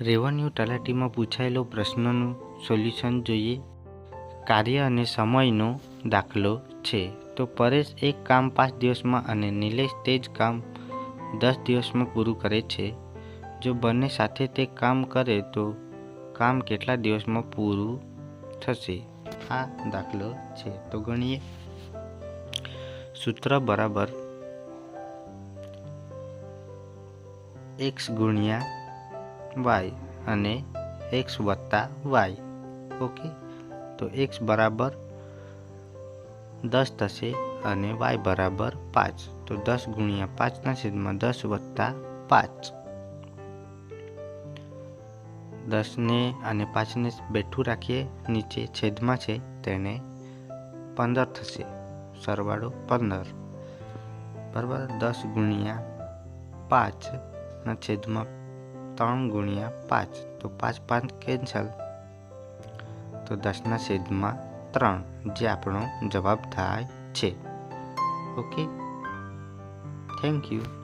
Revenue તલાટીમાં પૂછાયેલો પ્રશ્નનું solution જોઈએ. કાર્ય અને સમયનો દાખલો છે. તો પરેશ એક કામ પાંચ દિવસમાં અને નિલેશ તે જ કામ દસ દિવસમાં પૂરું કરે છે. જો બંને સાથે તે કામ કરે તો કામ કેટલા દિવસમાં પૂરું થશે? આ દાખલો છે. તો ગણીએ. સૂત્ર બરાબર એક્સ ગુણ્યા વાય અને એક્સ વત્તા વાય. ઓકે? તો એક્સ બરાબર દસ થશે અને વાય બરાબર પાંચ. તો દસ ગુણ્યા પાંચના છેદમાં દસ વત્તા પાંચ. દસને અને પાંચને બેઠું રાખીએ, નીચે છેદમાં છે, તેને પંદર થશે. સરવાળો પંદર. બરાબર? દસ ગુણ્યા પાંચના છેદમાં ત્રણ ગુણ્યા પાંચ, તો પાંચ પાંચ કેન્સલ તો દસના છેદમાં ત્રણ, જે આપણો જવાબ થાય છે. Okay thank you